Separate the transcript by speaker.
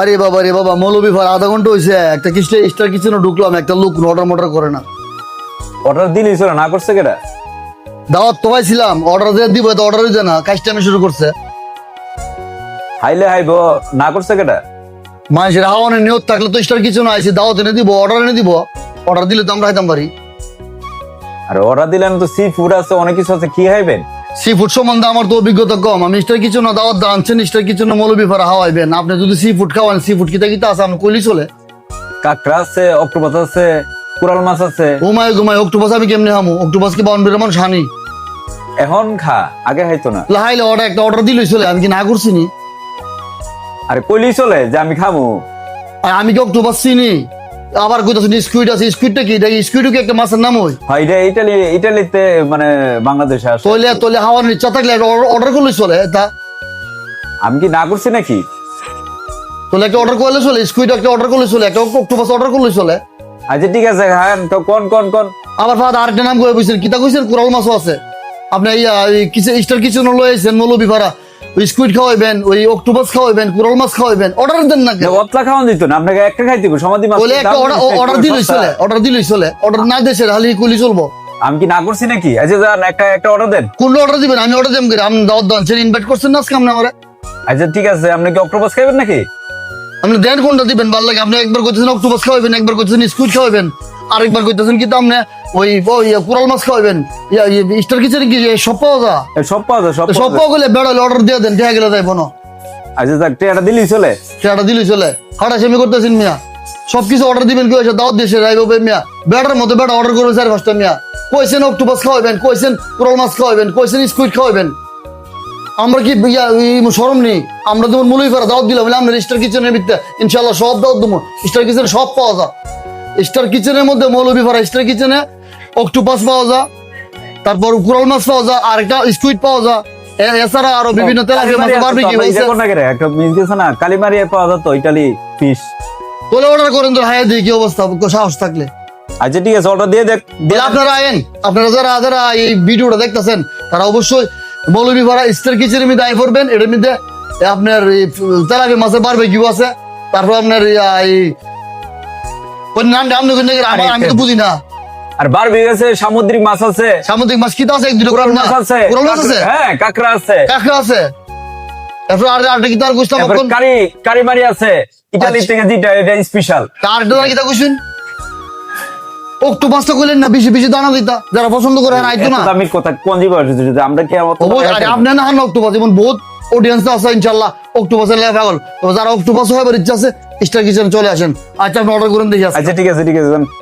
Speaker 1: আরে বাবা রে বাবা মৌলবি ভাই আধা ঘণ্টা হয়েছে একটা কিস্টে স্টার কিচেনে ঢুকলাম একটা লোক অর্ডার মোটর করে না।
Speaker 2: অর্ডার দিলি ছিল না করছে কেটা
Speaker 1: দাওয়াত তো পাইছিলাম অর্ডার দিয়ে দিব তো অর্ডার দিতে না কাজটা আমি শুরু করছে।
Speaker 2: হাইলে হাইব না করছে কেটা
Speaker 1: মানুষের হাওয়ানের নিয়ত থাকলে তো স্টার কিছু না আইসি দাওয়াত এনে দিব অর্ডার এনে দিব অর্ডার দিলে তো আমরা খাইতাম পারি
Speaker 2: আর অর্ডার দিলেন তো সি ফুড আছে অনেক কিছু আছে কি খাইবেন?
Speaker 1: সি ফুড সম্বন্ধে আমার তো অভিজ্ঞতা কম। আমি স্টার কিচেনে দাওয়াত আনছেন স্টার কিচেনে মৌলবি হাওয়াইবেন আপনি যদি সি ফুড খাওয়ান সি ফুড কিতা কিতা আছে? আমি কইলি চলে।
Speaker 2: কাঁকড়া আছে অক্টোপাস আছে কুরাল মাছ আছে।
Speaker 1: ঘুমায় ঘুমায় অক্টোপাস আমি কেমনে হামু অক্টোপাস কি বাউন্ডারি মানুষ? হানি।
Speaker 2: এখন খা আগে খাইতো না।
Speaker 1: লাহাইলে অর্ডার একটা অর্ডার দিলই চলে। আমি কি না করছি নি
Speaker 2: আরে কইলি চলে যে আমি খামু।
Speaker 1: আর আমি কি অক্টোপাস চিনি? আবার কইতাছেন স্কুইড আছে স্কুইডটা কি? এটা স্কুইডও কি একটা মাছের নাম হই
Speaker 2: হয় এটা ইটালি ইটালিতে মানে বাংলাদেশে আসে।
Speaker 1: তৈলে তৈলে হাওয়ার ইচ্ছা থাকলে অর্ডার করলে চলে তা
Speaker 2: আমি কি না করছি নাকি?
Speaker 1: তোলে একটা অর্ডার করলে চলে স্কুইড একটা অর্ডার করলে চলে একটা অক্টোপাস অর্ডার করলে চলে।
Speaker 2: আচ্ছা ঠিক আছে খান তো কোন কোন কোন?
Speaker 1: আবার ফাদ আরেকটা নাম করে বুঝছেন কিতা কইছেন? কোরাল মাছও আছে। আপনি ইয়া কিছু স্টার কিছু লয়েছেন মৌলবি ভাড়া ওই স্কুইড খাওয়াইবেন ওই অক্টোপাস খাওয়াইবেন কোরাল মাছ খাওয়াইবেন অর্ডার দেন না কেন?
Speaker 2: অতলা খাওয়ান দিত না আপনাকে একটা খাইতে সমাধি মাছ
Speaker 1: বলে একটা অর্ডার দিলই চলে অর্ডার দিলই চলে অর্ডার না দেশে হালি কুলি চলবো।
Speaker 2: আমি কি না করছি নাকি? আচ্ছা যান একটা একটা অর্ডার দেন।
Speaker 1: কোন অর্ডার দিবেন? আমি অর্ডার দেব আপনি দাওয়াত দান ইনভাইট করছেন না আজকে আপনি আমারে
Speaker 2: আচ্ছা ঠিক আছে আপনি কি অক্টোপাস খাইবেন নাকি?
Speaker 1: আপনি দেন কোনটা দিবেন ভালো লাগে। আপনি একবার কইতেছেন অক্টোপাস খাওয়াবেন একবার কইতেছেন স্কুইড খাওয়াবেন আরেকবার কইতেছেন কি আপনি ওই ওই কুরাল মাছ খাওয়াবেন ইয়া স্টার কিচেন কি সব পাওয়া যা
Speaker 2: সব পাওয়া যায় সব পাওয়া
Speaker 1: গেলে বেড়ালে অর্ডার দিয়ে দেন দেখা গেলে যাইব না।
Speaker 2: আচ্ছা যাক এটা দিলি চলে।
Speaker 1: সেটা দিলি চলে। হাটা সেমি করতেছেন মিয়া। সব কিছু অর্ডার দিবেন কি হয়েছে? দাওয়াত দিয়েছে রাইব মিয়া। বেড়ার মতো বেড়া অর্ডার করবে চার পাঁচটা মিয়া। কইছেন অক্টোপাস খাওয়াবেন কইছেন কুরাল মাছ খাওয়াবেন কইছেন স্কুইড খাওয়াবেন আমরা কি ইয়া ই নেই? আমরা তোমার মূলই করা দাওয়াত দিলাম। বলে আমরা স্টার কিচেনের ভিত্তে ইনশাল্লাহ সব দাওয়াত দেবো। স্টার কিচেনে সব পাওয়া যায়। স্টার কিচেনের মধ্যে মৌলবি ফারা স্টার কিচেনে অক্টোপাস পাওয়া যায়। তারপর কুরাল মাছ পাওয়া যায়। আর একটা স্কুইড পাওয়া যায়। এছাড়া আরও বিভিন্ন তেলাপিয়া মাছ বারবি কি
Speaker 2: একটা মিস গেছে না? কালিমারি পাওয়া যেত ইটালি ফিশ
Speaker 1: তোলে অর্ডার করেন তো হায়া দিই কি অবস্থা? সাহস থাকলে।
Speaker 2: আচ্ছা ঠিক আছে অর্ডার দিয়ে দেখ। দিয়ে
Speaker 1: আপনারা আয়েন। আপনারা যারা যারা এই ভিডিওটা দেখতেছেন তারা অবশ্যই মৌলবী ভাড়া স্টার কিচেনের মধ্যে আই করবেন এটার মধ্যে আপনার তেলাপি মাছের বারবে কিউ আছে তারপর আপনার এই নামটা আপনি আমি তো বুঝি না।
Speaker 2: আর বারবি আছে সামুদ্রিক মাছ আছে।
Speaker 1: সামুদ্রিক মাছ কিতা আছে? এক দুটো
Speaker 2: কোরাল মাছ আছে।
Speaker 1: কোরাল মাছ আছে?
Speaker 2: হ্যাঁ কাঁকড়া আছে।
Speaker 1: কাঁকড়া আছে। তারপর আর আর বুঝতাম
Speaker 2: তারপর কারি কারিমারি আছে। ইটালি
Speaker 1: আচ্ছা।
Speaker 2: থেকে যেটা এটা স্পেশাল
Speaker 1: আরেকটা আর কিতা কইছেন অক্টোপাসটা কইলেন না বেশি বেশি দানা দিতা যারা পছন্দ করে না আইতো না
Speaker 2: আমি কথা কোন জীবন আমরা কি আমার
Speaker 1: আপনি না হান বহুত অডিয়েন্স আছে ইনশাল্লাহ অক্টোপাসের লেগে পাগল তো যারা অক্টোপাস হবার ইচ্ছা আছে স্টার কিচেন চলে আসেন আচ্ছা আপনি অর্ডার করেন দেখি।
Speaker 2: আচ্ছা ঠিক আছে ঠিক আছে।